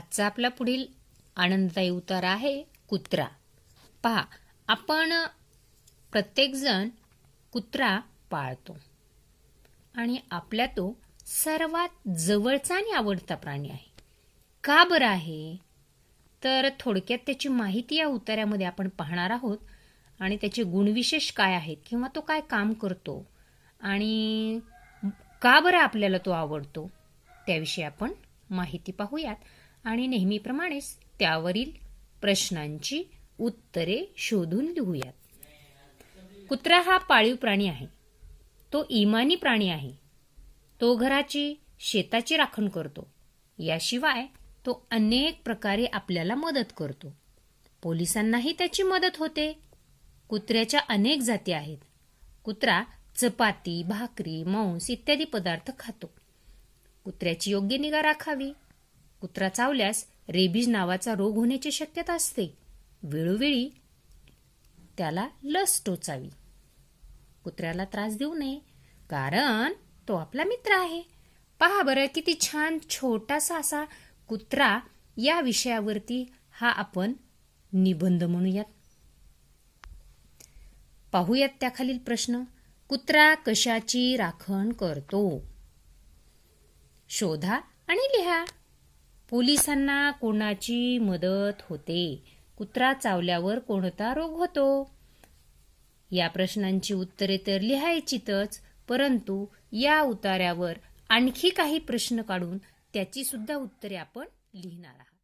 आजचा आपला पुढील आनंददायी उतारा आहे कुत्रा. पहा आपण प्रत्येकजण कुत्रा पाळतो. आणि आपल्या तो सर्वात जवळचा आणि आवडता प्राणी आहे. का बरं आहे? तर थोडक्यात त्याची माहिती या उतार्यामध्ये आपण पाहणार आहोत. आणि त्याचे गुणविशेष काय आहेत किंवा तो काय काम करतो? आणि का बरं आपल्याला तो आवडतो? त्याविषयी आपण माहिती पाहूयात. आणि नेहमीप्रमाणेच त्यावरील प्रश्नांची उत्तरे शोधून लिहूयात. कुत्रा हा पाळीव प्राणी आहे. तो इमानी प्राणी आहे. तो घराची शेताची राखण करतो. याशिवाय तो अनेक प्रकारे आपल्याला मदत करतो. पोलिसांनाही त्याची मदत होते. कुत्र्याच्या अनेक जाती आहेत. कुत्रा चपाती भाकरी मांस इत्यादी पदार्थ खातो. कुत्र्याची योग्य निगा राखावी. कुत्रा चावल्यास रेबीज नावाचा रोग होण्याची शक्यता असते. वेळोवेळी त्याला लस टोचावी. कुत्र्याला त्रास देऊ नये कारण तो आपला मित्र आहे. पहा बरं किती छान छोटासा असा कुत्रा या विषयावरती हा आपण निबंध म्हणूयात. पाहूयात त्याखालील प्रश्न. कुत्रा कशाची राखण करतो? शोधा आणि लिहा. पोलिसांना कोणाची मदत होते? कुत्रा चावल्यावर कोणता रोग होतो? या प्रश्नांची उत्तरे तर लिहायचीतच परंतु या उतार्यावर आणखी काही प्रश्न काढून त्याची सुद्धा उत्तरे आपण लिहिणार आहोत.